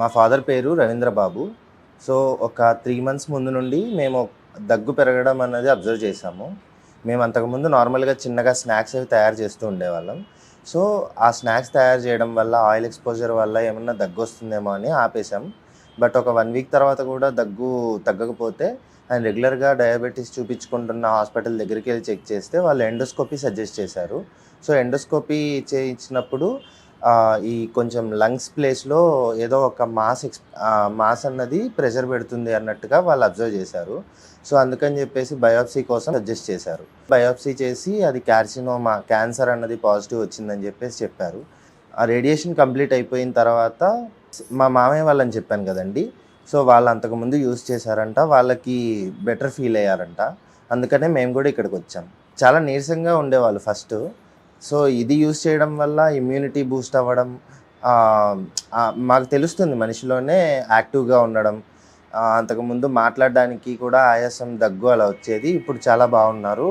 మా ఫాదర్ పేరు రవీంద్రబాబు. సో ఒక త్రీ మంత్స్ ముందు నుండి మేము దగ్గు పెరగడం అనేది అబ్జర్వ్ చేసాము మేము అంతకుముందు నార్మల్గా చిన్నగా స్నాక్స్ అవి తయారు చేస్తూ ఉండేవాళ్ళం. సో ఆ స్నాక్స్ తయారు చేయడం వల్ల ఆయిల్ ఎక్స్పోజర్ వల్ల ఏమన్నా దగ్గు వస్తుందేమో అని ఆపేసాం బట్ ఒక వన్ వీక్ తర్వాత కూడా దగ్గు తగ్గకపోతే ఆయన రెగ్యులర్గా డయాబెటీస్ చూపించుకుంటున్న హాస్పిటల్ దగ్గరికి వెళ్ళి చెక్ చేస్తే వాళ్ళు ఎండోస్కోపీ సజెస్ట్ చేశారు. సో ఎండోస్కోపీ చేయించినప్పుడు ఈ కొంచెం లంగ్స్ ప్లేస్లో ఏదో ఒక మాస్ ఎక్స్ మాస్ అన్నది ప్రెషర్ పెడుతుంది అన్నట్టుగా వాళ్ళు అబ్జర్వ్ చేశారు. సో అందుకని చెప్పేసి బయోప్సీ కోసం సజెస్ట్ చేశారు. బయోప్సీ చేసి అది క్యార్సినోమా క్యాన్సర్ అన్నది పాజిటివ్ వచ్చిందని చెప్పేసి చెప్పారు. ఆ రేడియేషన్ కంప్లీట్ అయిపోయిన తర్వాత మా మామయ్య వాళ్ళని చెప్పాను కదండి. సో వాళ్ళు అంతకుముందు యూస్ చేశారంట వాళ్ళకి బెటర్ ఫీల్ అయ్యారంట. అందుకనే మేము కూడా ఇక్కడికి వచ్చాం. చాలా నీరసంగా ఉండేవాళ్ళు ఫస్ట్. సో ఇది యూస్ చేయడం వల్ల ఇమ్యూనిటీ బూస్ట్ అవ్వడం మాకు తెలుస్తుంది మనిషిలోనే యాక్టివ్గా ఉండడం. అంతకుముందు మాట్లాడడానికి కూడా ఆయాసం దగ్గు అలా వచ్చేది ఇప్పుడు చాలా బాగున్నారు.